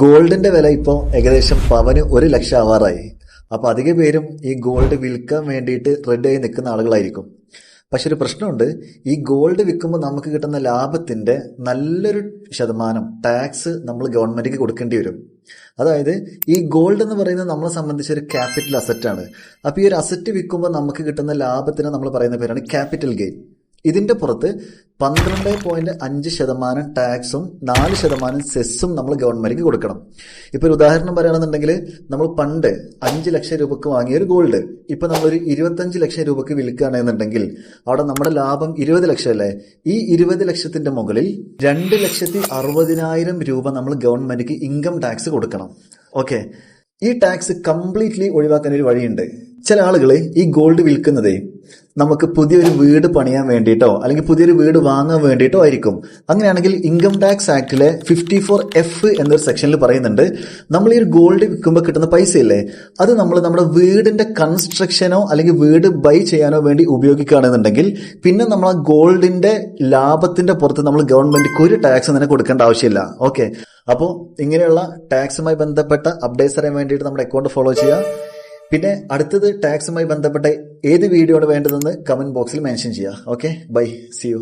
ഗോൾഡിന്റെ വില ഇപ്പോൾ ഏകദേശം പവന് ഒരു ലക്ഷം ആവാറായി അപ്പൊ അധിക പേരും ഈ ഗോൾഡ് വിൽക്കാൻ വേണ്ടിയിട്ട് റെഡി ആയി നിൽക്കുന്ന ആളുകളായിരിക്കും. പക്ഷെ ഒരു പ്രശ്നമുണ്ട്. ഈ ഗോൾഡ് വിൽക്കുമ്പോൾ നമുക്ക് കിട്ടുന്ന ലാഭത്തിന്റെ നല്ലൊരു ശതമാനം ടാക്സ് നമ്മൾ ഗവൺമെന്റിക്ക് കൊടുക്കേണ്ടി വരും. അതായത് ഈ ഗോൾഡ് എന്ന് പറയുന്നത് നമ്മളെ സംബന്ധിച്ച് ഒരു ക്യാപിറ്റൽ അസറ്റാണ് ആണ്. അപ്പൊ ഈ ഒരു അസറ്റ് വിൽക്കുമ്പോൾ നമുക്ക് കിട്ടുന്ന ലാഭത്തിന് നമ്മൾ പറയുന്ന പേരാണ് ക്യാപിറ്റൽ ഗെയിൻ ഇതിന്റെ പുറത്ത് പന്ത്രണ്ട് പോയിന്റ് അഞ്ച് ശതമാനം ടാക്സും നാല് ശതമാനം സെസ്സും നമ്മൾ ഗവൺമെന്റിന് കൊടുക്കണം. ഇപ്പൊ ഒരു ഉദാഹരണം പറയുകയാണെന്നുണ്ടെങ്കിൽ നമ്മൾ പണ്ട് അഞ്ച് ലക്ഷം രൂപക്ക് വാങ്ങിയ ഒരു ഗോൾഡ്. ഇപ്പൊ നമ്മളൊരു ഇരുപത്തഞ്ച് ലക്ഷം രൂപക്ക് വിൽക്കുകയാണെന്നുണ്ടെങ്കിൽ അവിടെ നമ്മുടെ ലാഭം ഇരുപത് ലക്ഷം അല്ലേ? ഈ ഇരുപത് ലക്ഷത്തിന്റെ മുകളിൽ രണ്ട് ലക്ഷത്തി അറുപതിനായിരം രൂപ നമ്മൾ ഗവൺമെന്റിന് ഇൻകം ടാക്സ് കൊടുക്കണം. ഓക്കെ. ഈ ടാക്സ് കംപ്ലീറ്റ്ലി ഒഴിവാക്കാൻ ഒരു വഴിയുണ്ട്. ചില ആളുകൾ ഈ ഗോൾഡ് വിൽക്കുന്നതേ നമുക്ക് പുതിയൊരു വീട് പണിയാൻ വേണ്ടിയിട്ടോ അല്ലെങ്കിൽ പുതിയൊരു വീട് വാങ്ങാൻ വേണ്ടിയിട്ടോ ആയിരിക്കും. അങ്ങനെയാണെങ്കിൽ ഇൻകം ടാക്സ് ആക്ടിലെ ഫിഫ്റ്റി ഫോർ എഫ് എന്നൊരു സെക്ഷനിൽ പറയുന്നുണ്ട് നമ്മൾ ഈ ഒരു ഗോൾഡ് വിൽക്കുമ്പോൾ കിട്ടുന്ന പൈസ ഇല്ലേ അത് നമ്മൾ നമ്മുടെ വീടിന്റെ കൺസ്ട്രക്ഷനോ അല്ലെങ്കിൽ വീട് ബൈ ചെയ്യാനോ വേണ്ടി ഉപയോഗിക്കുകയാണെന്നുണ്ടെങ്കിൽ പിന്നെ നമ്മൾ ആ ഗോൾഡിന്റെ ലാഭത്തിന്റെ പുറത്ത് നമ്മൾ ഗവൺമെന്റിക്ക് ഒരു ടാക്സ് തന്നെ കൊടുക്കേണ്ട ആവശ്യമില്ല. ഓക്കെ അപ്പോൾ ഇങ്ങനെയുള്ള ടാക്സുമായി ബന്ധപ്പെട്ട അപ്ഡേറ്റ്സ് അറിയാൻ വേണ്ടിയിട്ട് നമ്മുടെ അക്കൗണ്ട് ഫോളോ ചെയ്യുക. പിന്നെ അടുത്തത് ടാക്സുമായി ബന്ധപ്പെട്ട ഏത് വീഡിയോ ആണ് വേണ്ടതെന്ന് കമന്റ് ബോക്സിൽ മെൻഷൻ ചെയ്യുക. Okay bye C U